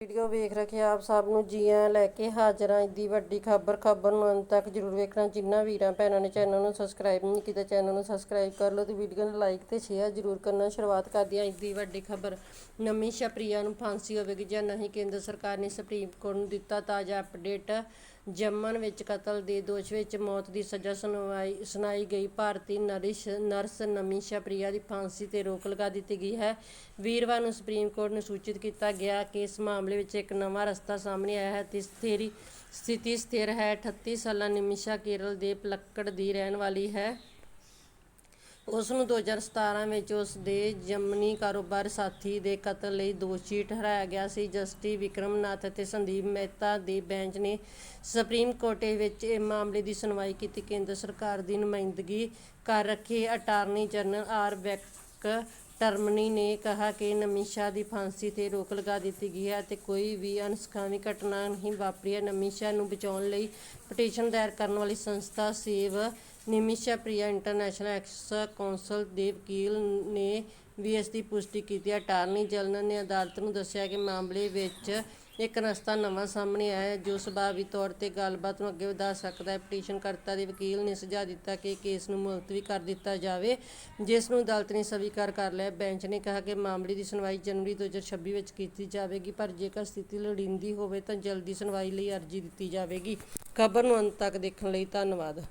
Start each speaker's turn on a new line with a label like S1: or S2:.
S1: Video ਵੇਖ ਰੱਖੇ ਆਪ ਸਭ ਨੂੰ ਜੀ ਆਇਆਂ ਲੈ ਕੇ ਹਾਜ਼ਰ। ਹਾਂ ਇੱਦੀ ਵੱਡੀ ਖਬਰ ਖਬਰ ਨੂੰ ਅੰਤ ਤੱਕ ਜਰੂਰ ਵੇਖਣਾ। ਜਿੰਨਾ ਵੀਰਾਂ, ਭੈਣਾਂ ਨੇ ਚੈਨਲ ਨੂੰ ਸਬਸਕ੍ਰਾਈਬ ਨਹੀਂ ਕੀਤਾ ਚੈਨਲ ਨੂੰ ਸਬਸਕ੍ਰਾਈਬ ਕਰ ਲਓ ਤੇ ਵੀਡੀਓ ਨੂੰ ਲਾਈਕ ਤੇ ਸ਼ੇਅਰ ਜਰੂਰ ਕਰਨਾ। ਸ਼ੁਰੂਆਤ ਕਰਦੀ ਹਾਂ ਇੱਦੀ ਵੱਡੀ ਖਬਰ। ਨਮੀ ਸ਼ਪਰੀਆ ਨੂੰ ਫਾਂਸੀ ਹੋਵੇਗੀ ਜਾਂ ਨਹੀਂ, ਕੇਂਦਰ ਸਰਕਾਰ ਨੇ ਸੁਪਰੀਮ ਕੋਰਟ ਨੂੰ ਦਿੱਤਾ ਤਾਜ਼ਾ ਅਪਡੇਟ ਜੰਮਨ ਵਿੱਚ ਕਤਲ ਦੇ ਦੋਸ਼ ਵਿੱਚ ਮੌਤ ਦੀ ਸਜ਼ਾ ਸੁਣਵਾਈ, ਸੁਣਾਈ ਗਈ। ਭਾਰਤੀ ਨਰਿਸ਼, ਨਰਸ ਨਮੀ ਸ਼ਪਰੀਆ ਦੀ ਫਾਂਸੀ ਤੇ ਰੋਕ ਲਗਾ ਦਿੱਤੀ ਗਈ ਹੈ। ਵੀਰਵਾਰ ਨੂੰ ਸੁਪਰੀਮ ਕੋਰਟ ਨੂੰ ਸੂਚਿਤ ਕੀਤਾ ਗਿਆ ਕਿ ਇਸ ਮਾਮਲੇ ਵਿੱਚ ਇੱਕ ਨਵਾਂ ਰਸਤਾ ਸਾਹਮਣੇ ਆਇਆ ਹੈ ਤੇ ਸਥਿਰੀ ਸਥਿਤੀ ਸਥਿਰ ਹੈ। 38 ਸਾਲਾ ਨਿਮਿਸ਼ਾ ਕੇਰਲ ਦੇ ਪਲੱਕੜ ਦੀ ਰਹਿਣ ਵਾਲੀ ਹੈ। ਉਸ ਨੂੰ 2017 ਵਿੱਚ ਉਸ ਦੇ ਜਮਨੀ ਕਾਰੋਬਾਰ ਸਾਥੀ ਦੇ ਕਤਲ ਲਈ ਦੋਸ਼ੀ ਠਹਿਰਾਇਆ ਗਿਆ ਸੀ। ਜਸਟਿਸ ਵਿਕਰਮਨਾਥ ਅਤੇ ਸੰਦੀਪ ਮਹਿਤਾ ਦੇ ਬੈਂਚ ਨੇ ਸੁਪਰੀਮ ਕੋਰਟ ਵਿੱਚ ਇਹ ਮਾਮਲੇ ਦੀ ਸੁਣਵਾਈ ਕੀਤੀ। ਕੇਂਦਰ ਸਰਕਾਰ ਦੀ ਨੁਮਾਇੰਦਗੀ ਕਰ ਰੱਖੇ attorney general R Venkataramani ਨੇ ਕਿਹਾ ਕਿ ਨਮੀਸ਼ਾ ਦੀ ਫਾਂਸੀ ਤੇ ਰੋਕ ਲਗਾ ਦਿੱਤੀ ਗਈ ਹੈ ਅਤੇ ਕੋਈ ਵੀ ਅਨਸਖਾਵੀ ਘਟਨਾ ਨਹੀਂ ਵਾਪਰੀ ਹੈ। ਨਮੀਸ਼ਾ ਨੂੰ ਬਚਾਉਣ ਲਈ ਪਟੀਸ਼ਨ ਦਾਇਰ ਕਰਨ ਵਾਲੀ ਸੰਸਥਾ save Nimisha Priya international X council ਦੇ ਵਕੀਲ ਨੇ ਵੀ ਇਸ ਦੀ ਪੁਸ਼ਟੀ ਕੀਤੀ। ਅਟਾਰਨੀ ਜਨਰਲ ਨੇ ਅਦਾਲਤ ਨੂੰ ਦੱਸਿਆ ਕਿ ਮਾਮਲੇ ਵਿੱਚ ਇੱਕ ਰਸਤਾ ਨਵਾਂ ਸਾਹਮਣੇ ਆਇਆ ਹੈ, ਜੋ ਸੁਭਾਵੀ ਤੌਰ ਤੇ ਗੱਲਬਾਤ ਨੂੰ ਅੱਗੇ ਵਧਾ ਸਕਦਾ ਹੈ। ਪਟੀਸ਼ਨਕਰਤਾ ਦੇ ਵਕੀਲ ਨੇ ਸੁਝਾਅ ਦਿੱਤਾ ਕਿ ਕੇਸ ਨੂੰ ਮੁਲਤਵੀ ਕਰ ਦਿੱਤਾ ਜਾਵੇ, ਜਿਸ ਨੂੰ ਅਦਾਲਤ ਨੇ ਸਵੀਕਾਰ ਕਰ ਲਿਆ। ਬੈਂਚ ਨੇ ਕਿਹਾ ਕਿ ਮਾਮਲੇ ਦੀ ਸੁਣਵਾਈ ਜਨਵਰੀ 2026 ਵਿੱਚ ਕੀਤੀ ਜਾਵੇਗੀ, ਪਰ ਜੇਕਰ ਸਥਿਤੀ ਲੋੜੀਂਦੀ ਹੋਵੇ ਤਾਂ ਜਲਦੀ ਸੁਣਵਾਈ ਲਈ ਅਰਜ਼ੀ ਦਿੱਤੀ ਜਾਵੇਗੀ। ਖਬਰ ਨੂੰ ਅੰਤ ਤੱਕ ਦੇਖਣ ਲਈ ਧੰਨਵਾਦ।